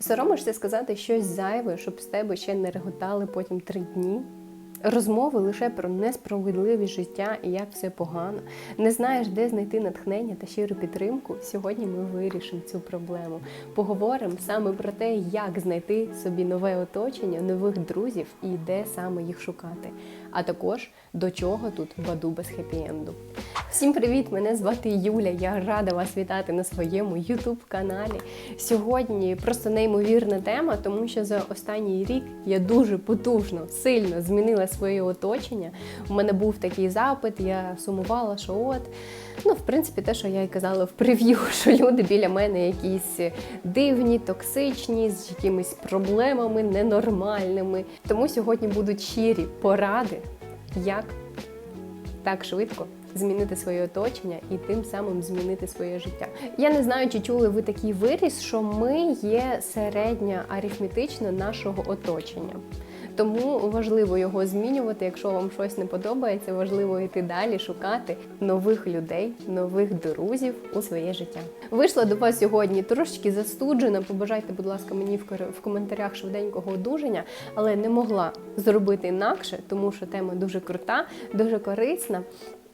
Соромишся сказати щось зайве, щоб з тебе ще не реготали потім три дні. Розмови лише про несправедливість життя і як все погано. Не знаєш, де знайти натхнення та щиру підтримку. Сьогодні ми вирішимо цю проблему. Поговоримо саме про те, як знайти собі нове оточення, нових друзів і де саме їх шукати. А також до чого тут баду без хеппі-енду. Всім привіт! Мене звати Юля. Я рада вас вітати на своєму youtube каналі. Сьогодні просто неймовірна тема, тому що за останній рік я дуже потужно, сильно змінила своє оточення. У мене був такий запит, я сумувала, що от. Ну, в принципі, те, що я й казала в прев'ю, що люди біля мене якісь дивні, токсичні, з якимись проблемами ненормальними. Тому сьогодні будуть щирі поради, як так швидко змінити своє оточення і тим самим змінити своє життя. Я не знаю, чи чули ви такий виріс, що ми є середня арифметична нашого оточення. Тому важливо його змінювати. Якщо вам щось не подобається, важливо йти далі, шукати нових людей, нових друзів у своє життя. Вийшла до вас сьогодні трошечки застуджена. Побажайте, будь ласка, мені в коментарях швиденького одужання, але не могла зробити інакше, тому що тема дуже крута, дуже корисна.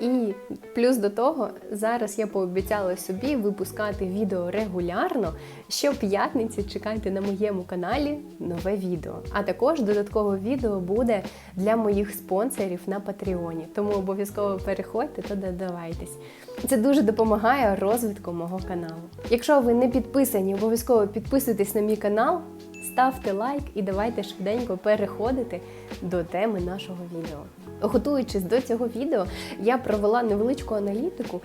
І плюс до того, зараз я пообіцяла собі випускати відео регулярно. Щоп'ятниці чекайте на моєму каналі нове відео. А також додаткове відео буде для моїх спонсорів на Патреоні. Тому обов'язково переходьте та додавайтесь. Це дуже допомагає розвитку мого каналу. Якщо ви не підписані, обов'язково підписуйтесь на мій канал, ставте лайк і давайте швиденько переходити до теми нашого відео. Готуючись до цього відео, я провела невеличку аналітику,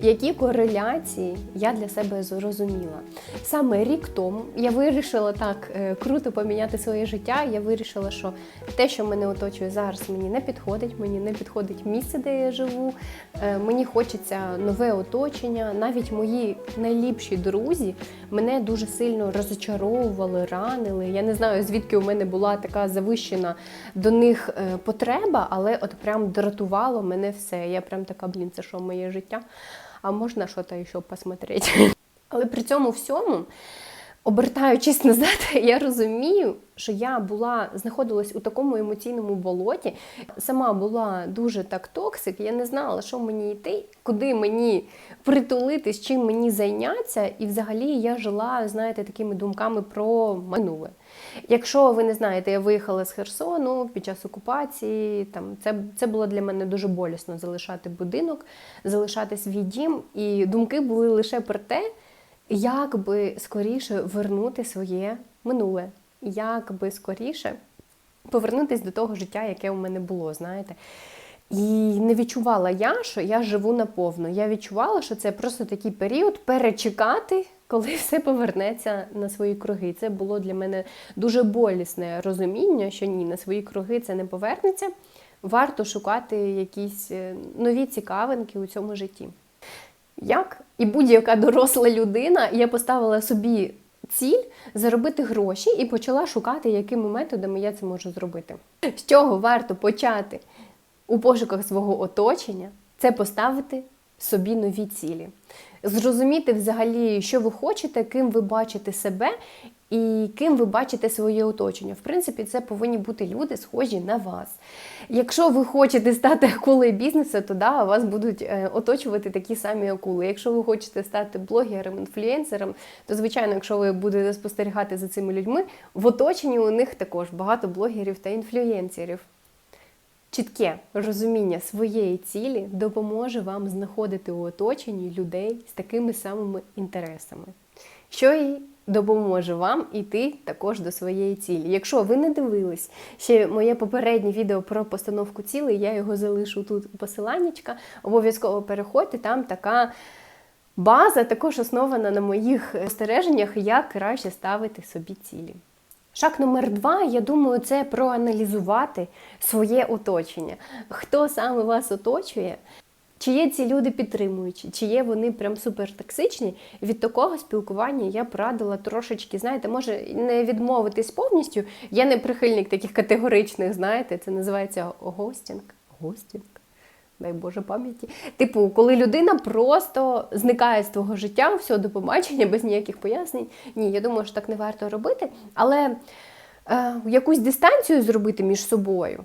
які кореляції я для себе зрозуміла. Саме рік тому я вирішила так е, круто поміняти своє життя. Я вирішила, що те, що мене оточує зараз, мені не підходить, мені не підходить місце, де я живу. Е, Мені хочеться нове оточення. Навіть мої найліпші друзі мене дуже сильно розочаровували, ранили. Я не знаю, звідки у мене була така завищена до них е, потреба, але от прям дратувало мене все. Я прям така, блін, це що моє життя? А можна щось ще посмотрети? Але при цьому всьому, обертаючись назад, я розумію, що я була знаходилась у такому емоційному болоті, сама була дуже так токсик. Я не знала, що мені йти, куди мені притулитись, чим мені зайнятися. І взагалі я жила, знаєте, такими думками про минуле. Якщо ви не знаєте, я виїхала з Херсону під час окупації. Там це, це було для мене дуже болісно залишати будинок, залишати свій дім. І думки були лише про те, як би скоріше вернути своє минуле, як би скоріше повернутися до того життя, яке у мене було, знаєте. І не відчувала я, що я живу наповну. Я відчувала, що це просто такий період перечекати, коли все повернеться на свої круги. Це було для мене дуже болісне розуміння, що ні, на свої круги це не повернеться. Варто шукати якісь е, нові цікавинки у цьому житті. Як і будь-яка доросла людина, я поставила собі ціль заробити гроші і почала шукати, якими методами я це можу зробити. З чого варто почати у пошуках свого оточення, це поставити собі нові цілі. Зрозуміти взагалі, що ви хочете, ким ви бачите себе і ким ви бачите своє оточення. В принципі, це повинні бути люди, схожі на вас. Якщо ви хочете стати акулою бізнесу, то да, вас будуть е, оточувати такі самі акули. Якщо ви хочете стати блогером, інфлюенсером, то звичайно, якщо ви будете спостерігати за цими людьми, в оточенні у них також багато блогерів та інфлюенсерів. Чітке розуміння своєї цілі допоможе вам знаходити у оточенні людей з такими самими інтересами, що і допоможе вам іти також до своєї цілі. Якщо ви не дивились ще моє попереднє відео про постановку цілей, я його залишу тут у посиланнячка, обов'язково переходьте, там така. База також основана на моїх спостереженнях, як краще ставити собі цілі. Шаг номер два, я думаю, це проаналізувати своє оточення. Хто саме вас оточує? Чи є ці люди підтримуючі, чи є вони прям супертоксичні? Від такого спілкування я б радила трошечки, знаєте, може не відмовитись повністю. Я не прихильник таких категоричних, знаєте, це називається гостінг. Гостінг. Дай Боже пам'яті. Типу, коли людина просто зникає з твого життя, все до побачення, без ніяких пояснень. Ні, я думаю, що так не варто робити. Але е, якусь дистанцію зробити між собою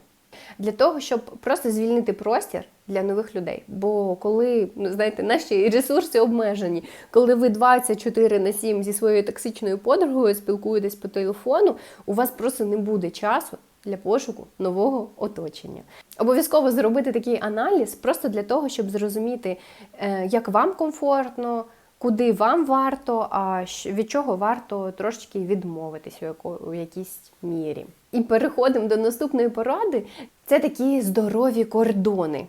для того, щоб просто звільнити простір для нових людей. Бо коли, ну знаєте, наші ресурси обмежені, коли ви 24 на 7 зі своєю токсичною подругою спілкуєтесь по телефону, у вас просто не буде часу. Для пошуку нового оточення. Обов'язково зробити такий аналіз просто для того, щоб зрозуміти, е, як вам комфортно, куди вам варто, а від чого варто трошечки відмовитись у, якійсь мірі. І переходимо до наступної поради. Це такі здорові кордони.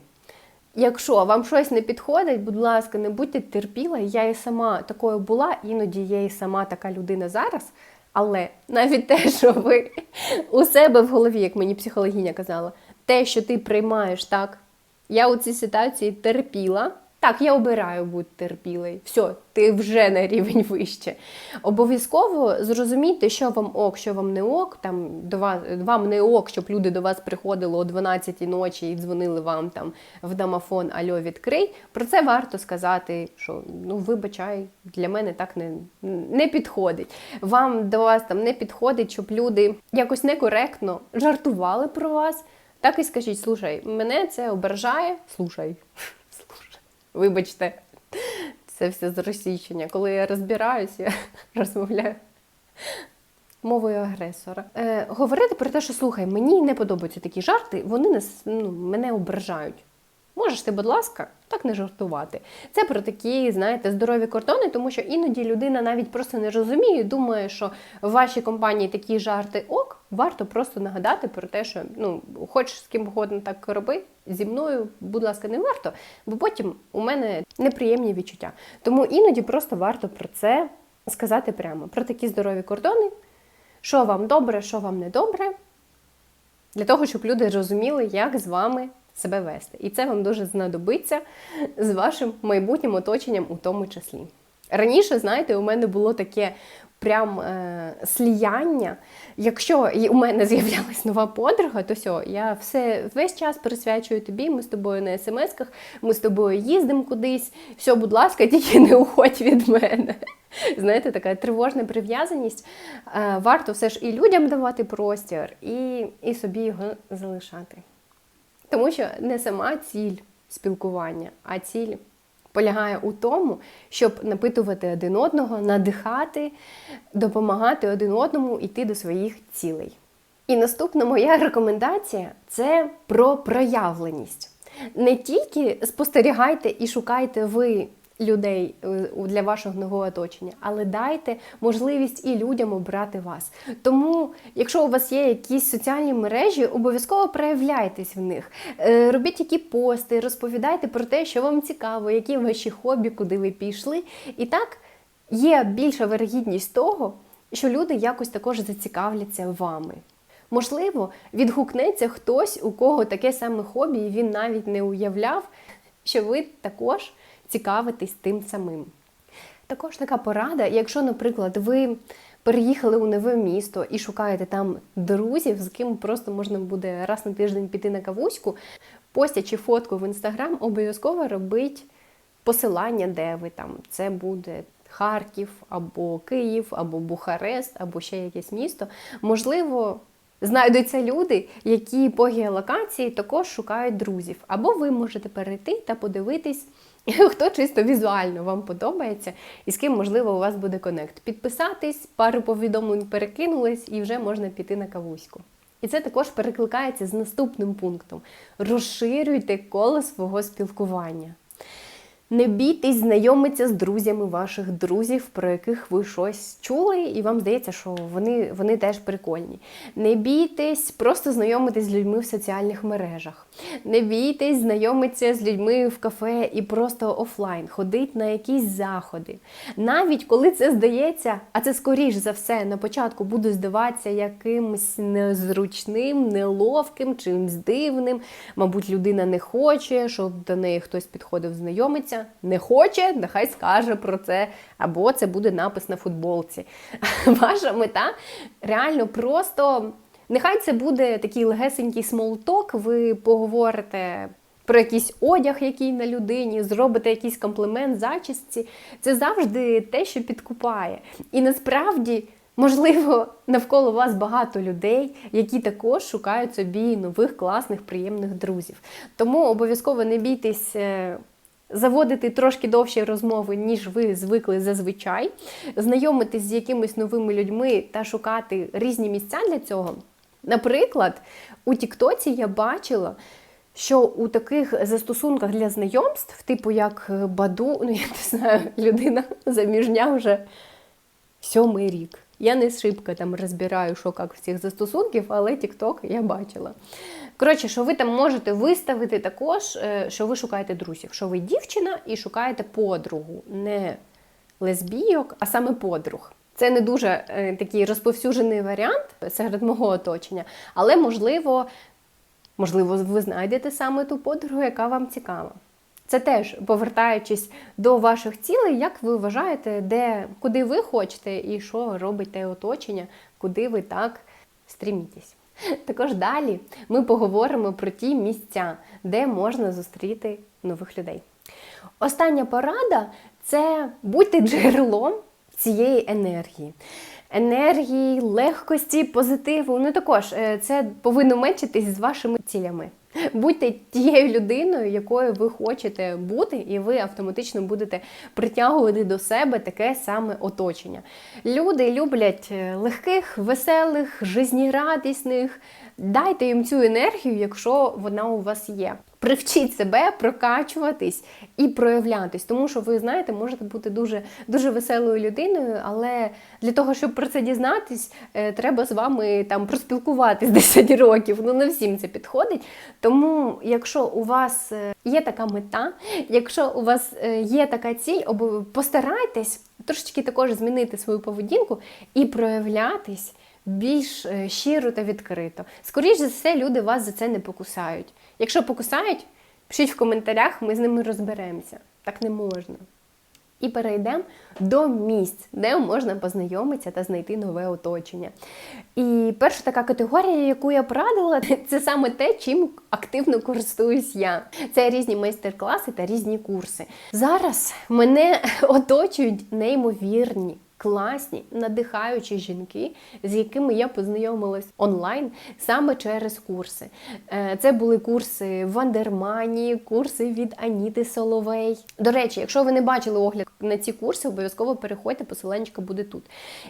Якщо вам щось не підходить, будь ласка, не будьте терпіла. Я і сама такою була, іноді я і сама така людина зараз. Але навіть те, що ви у себе в голові, як мені психологиня казала, те, що ти приймаєш так, я у цій ситуації терпіла. Так, я обираю бути терпілий. Все, ти вже на рівень вище. Обов'язково зрозумійте, що вам ок, що вам не ок. Там до вас вам не ок, щоб люди до вас приходили о 12 ночі і дзвонили вам там в домофон Альо відкрий. Про це варто сказати, що ну вибачай, для мене так не не підходить. Вам до вас там не підходить, щоб люди якось некоректно жартували про вас. Так і скажіть, слушай, мене це ображає, слушай. Вибачте, це все з російщення. Коли я розбираюся, розмовляю мовою агресора. Е, Говорити про те, що слухай, мені не подобаються такі жарти, вони нас, ну, мене ображають. Можеш ти, будь ласка, так не жартувати. Це про такі, знаєте, здорові кордони, тому що іноді людина навіть просто не розуміє, думає, що в вашій компанії такі жарти ок, варто просто нагадати про те, що ну, хочеш з ким угодно так роби, зі мною, будь ласка, не варто, бо потім у мене неприємні відчуття. Тому іноді просто варто про це сказати прямо, про такі здорові кордони, що вам добре, що вам не добре, для того, щоб люди розуміли, як з вами себе вести. І це вам дуже знадобиться з вашим майбутнім оточенням у тому числі. Раніше, знаєте, у мене було таке прям е, сліяння. Якщо у мене з'являлась нова подруга, то все, я все весь час присвячую тобі. Ми з тобою на смс-ках, ми з тобою їздимо кудись. Все, будь ласка, тільки не уходь від мене. Знаєте, така тривожна прив'язаність. Е, варто все ж і людям давати простір, і, і собі його залишати. Тому що не сама ціль спілкування, а ціль полягає у тому, щоб напитувати один одного, надихати, допомагати один одному йти до своїх цілей. І наступна моя рекомендація це про проявленість. Не тільки спостерігайте і шукайте ви людей е, для вашого нового оточення, але дайте можливість і людям обрати вас. Тому, якщо у вас є якісь соціальні мережі, обов'язково проявляйтесь в них. Е, робіть які пости, розповідайте про те, що вам цікаво, які ваші хобі, куди ви пішли. І так є більша вирогідність того, що люди якось також зацікавляться вами. Можливо, відгукнеться хтось, у кого таке саме хобі, і він навіть не уявляв, що ви також цікавитись тим самим. Також така порада, якщо, наприклад, ви переїхали у нове місто і шукаєте там друзів, з ким просто можна буде раз на тиждень піти на кавуську, постячи фотку в інстаграм, обов'язково робить посилання, де ви там. Це буде Харків, або Київ, або Бухарест, або ще якесь місто. Можливо, знайдуться люди, які по геолокації також шукають друзів. Або ви можете перейти та подивитись. Хто чисто візуально вам подобається і з ким, можливо, у вас буде конект. Підписатись, пару повідомлень перекинулись і вже можна піти на кавуську. І це також перекликається з наступним пунктом: розширюйте коло свого спілкування. Не бійтесь знайомитися з друзями ваших друзів, про яких ви щось чули, і вам здається, що вони вони теж прикольні. Не бійтесь просто знайомитись з людьми в соціальних мережах. Не бійтесь знайомитися з людьми в кафе і просто офлайн, ходить на якісь заходи. Навіть коли це здається, а це скоріш за все на початку буде здаватися якимось незручним, неловким, чимсь дивним. Мабуть, людина не хоче, щоб до неї хтось підходив знайомиться не хоче, нехай скаже про це, або це буде напис на футболці. Ваша мета реально просто. Нехай це буде такий легесенький смолток, ви поговорите про якийсь одяг, який на людині, зробите якийсь комплімент зачісці. Це завжди те, що підкупає. І насправді. Можливо, навколо вас багато людей, які також шукають собі нових класних, приємних друзів. Тому обов'язково не бійтесь е, заводити трошки довші розмови, ніж ви звикли зазвичай, знайомитись з якимись новими людьми та шукати різні місця для цього. Наприклад, у Тіктоці я бачила. Що у таких застосунках для знайомств, типу як Баду, ну я не знаю, людина заміжня вже сьомий рік. Я не шибко там розбираю, що як в цих застосунків, але TikTok я бачила. Коротше, що ви там можете виставити також, е, що ви шукаєте друзів, що ви дівчина і шукаєте подругу, не лесбійок, а саме подруг. Це не дуже е, такий розповсюджений варіант серед мого оточення, але можливо, можливо, ви знайдете саме ту подругу, яка вам цікава. Це теж повертаючись до ваших цілей, як ви вважаєте, де, куди ви хочете і що робить те оточення, куди ви так стрімітесь. Також далі ми поговоримо про ті місця, де можна зустріти нових людей. Остання порада це бути джерелом цієї енергії. Енергії, легкості, позитиву. Ну також е, це повинно мечитись з вашими цілями. Будьте тією людиною, якою ви хочете бути, і ви автоматично будете притягувати до себе таке саме оточення. Люди люблять е, легких, веселих, жизнєрадісних. Дайте їм цю енергію, якщо вона у вас є. Привчіть себе прокачуватись і проявлятись, тому що ви знаєте, можете бути дуже дуже веселою людиною, але для того, щоб про це дізнатись, е, треба з вами там проспілкуватись 10 років. Ну не всім це підходить. Тому, якщо у вас е, є така мета, якщо у вас е, є така ціль, постарайтесь трошечки також змінити свою поведінку і проявлятись більш щиро та відкрито. Скоріше за все, люди вас за це не покусають. Якщо покусають, пишіть в коментарях, ми з ними розберемося. Так не можна. І перейдемо до місць, де можна познайомитися та знайти нове оточення. І перша така категорія, яку я порадила, це саме те, чим активно користуюсь я. Це різні майстер-класи та різні курси. Зараз мене оточують неймовірні класні, надихаючі жінки, з якими я познайомилась онлайн саме через курси. Е, це були курси в Андермані, курси від Аніти Соловей. До речі, якщо ви не бачили огляд на ці курси, обов'язково переходьте, посиланчика буде тут.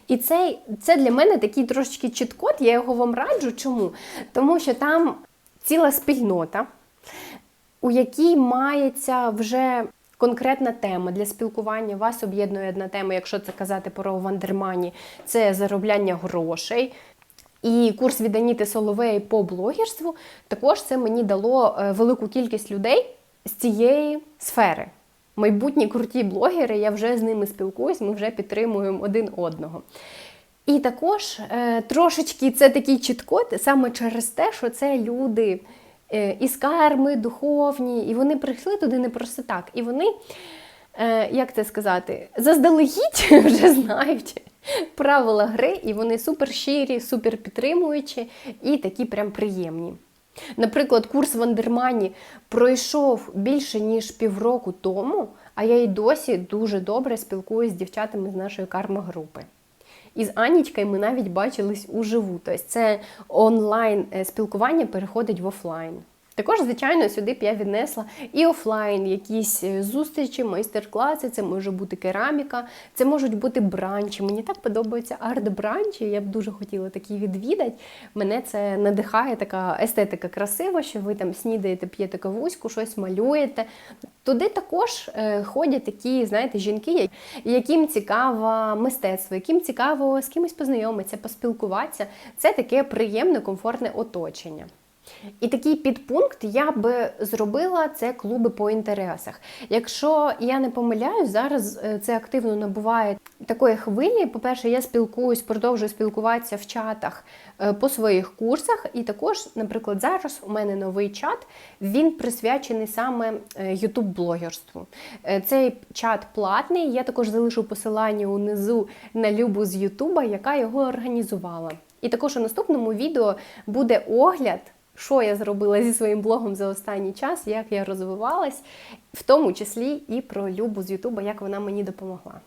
І цей, це для мене такий трошечки чіткод, я його вам раджу. Чому? Тому що там ціла спільнота. У якій мається вже конкретна тема для спілкування. Вас об'єднує одна тема, якщо це казати про Вандермані, це заробляння грошей. І курс від Аніти Соловеї по блогерству також це мені дало е, велику кількість людей з цієї сфери. Майбутні круті блогери, я вже з ними спілкуюсь, ми вже підтримуємо один одного. І також е, трошечки це такий чіткот саме через те, що це люди Е, із карми, духовні, і вони прийшли туди не просто так. І вони, е, як це сказати, заздалегідь вже знають правила гри, і вони супер щирі, супер підтримуючі і такі прям приємні. Наприклад, курс в Андермані пройшов більше ніж півроку тому, а я й досі дуже добре спілкуюся з дівчатами з нашої карма-групи. І з Анічкою ми навіть бачились уживу. Тобто це онлайн е, спілкування переходить в офлайн. Також, звичайно, сюди б я віднесла і офлайн, якісь е, зустрічі, майстер-класи, це може бути кераміка, це можуть бути бранчі. Мені так подобаються арт-бранчі, я б дуже хотіла такі відвідати. Мене це надихає така естетика красива, що ви там снідаєте, п'єте кавуську, щось малюєте. Туди також е, ходять такі, знаєте, жінки, яким цікаво мистецтво, яким цікаво з кимось познайомитися, поспілкуватися. Це таке приємне, комфортне оточення. І такий підпункт я би зробила це клуби по інтересах. Якщо я не помиляюсь, зараз е, це активно набуває такої хвилі. По-перше, я спілкуюсь, продовжую спілкуватися в чатах е, по своїх курсах. І також, наприклад, зараз у мене новий чат, він присвячений саме ютуб-блогерству. Е, цей чат платний. Я також залишу посилання унизу на Любу з Ютуба, яка його організувала. І також у наступному відео буде огляд що я зробила зі своїм блогом за останній час, як я розвивалась, в тому числі і про Любу з Ютуба, як вона мені допомогла.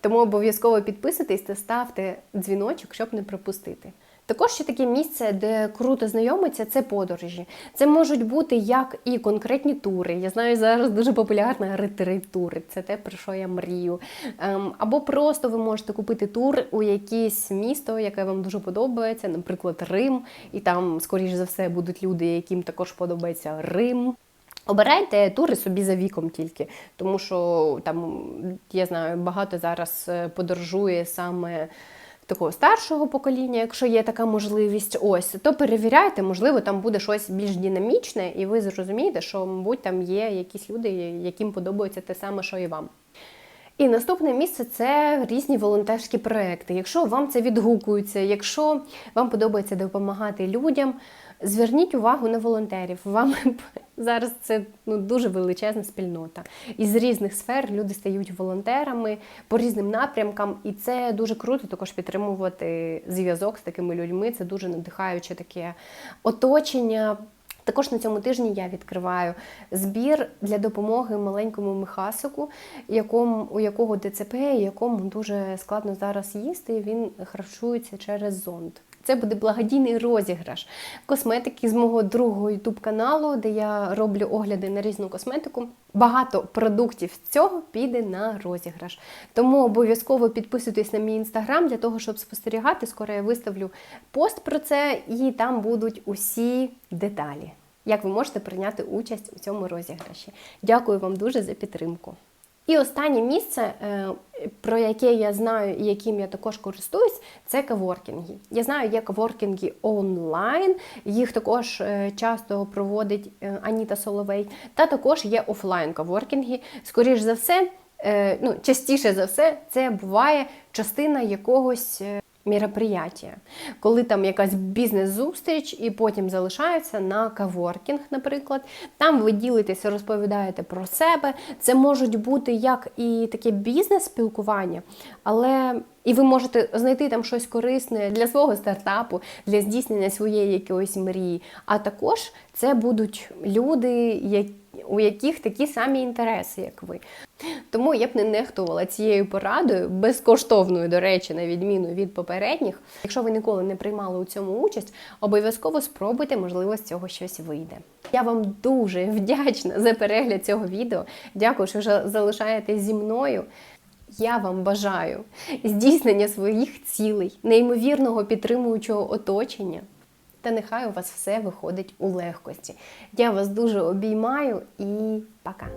Тому обов'язково підписуйтесь та ставте дзвіночок, щоб не пропустити. Також ще таке місце, де круто знайомиться, це подорожі. Це можуть бути як і конкретні тури. Я знаю, зараз дуже популярна ретрит-тури. Це те, про що я мрію. Ем, або просто ви можете купити тур у якесь місто, яке вам дуже подобається, наприклад, Рим, і там, скоріш за все, будуть люди, яким також подобається Рим. Обирайте тури собі за віком тільки, тому що там я знаю, багато зараз е, подорожує саме такого старшого покоління, якщо є така можливість, ось то перевіряйте, можливо, там буде щось більш динамічне, і ви зрозумієте, що, мабуть, там є якісь люди, яким подобається те саме, що і вам. І наступне місце це різні волонтерські проекти. Якщо вам це відгукується, якщо вам подобається допомагати людям, зверніть увагу на волонтерів. Вам зараз це ну, дуже величезна спільнота. Із різних сфер люди стають волонтерами по різним напрямкам, і це дуже круто також підтримувати зв'язок з такими людьми. Це дуже надихаюче таке оточення. Також на цьому тижні я відкриваю збір для допомоги маленькому Михасику, якому, у якого ДЦП, якому дуже складно зараз їсти. Він харчується через зонд. Це буде благодійний розіграш косметики з мого другого ютуб каналу, де я роблю огляди на різну косметику. Багато продуктів цього піде на розіграш. Тому обов'язково підписуйтесь на мій інстаграм для того, щоб спостерігати. Скоро я виставлю пост про це, і там будуть усі деталі. Як ви можете прийняти участь у цьому розіграші? Дякую вам дуже за підтримку. І останнє місце, е, про яке я знаю і яким я також користуюсь, це каворкінги. Я знаю, є каворкінги онлайн, їх також е, часто проводить е, Аніта Соловей, та також є офлайн каворкінги. Скоріш за все, ну, частіше за все, це буває частина якогось мероприятие, коли там якась бізнес-зустріч, і потім залишаються на каворкінг, наприклад. Там ви ділитеся, розповідаєте про себе. Це можуть бути як і таке бізнес-спілкування, але і ви можете знайти там щось корисне для свого стартапу, для здійснення своєї якоїсь мрії. А також це будуть люди, які у яких такі самі інтереси, як ви. Тому я б не нехтувала цією порадою, безкоштовною, до речі, на відміну від попередніх. Якщо ви ніколи не приймали у цьому участь, обов'язково спробуйте, можливо, з цього щось вийде. Я вам дуже вдячна за перегляд цього відео. Дякую, що залишаєтесь зі мною. Я вам бажаю здійснення своїх цілей, неймовірного підтримуючого оточення. Та нехай у вас все виходить у легкості. Я вас дуже обіймаю і пока!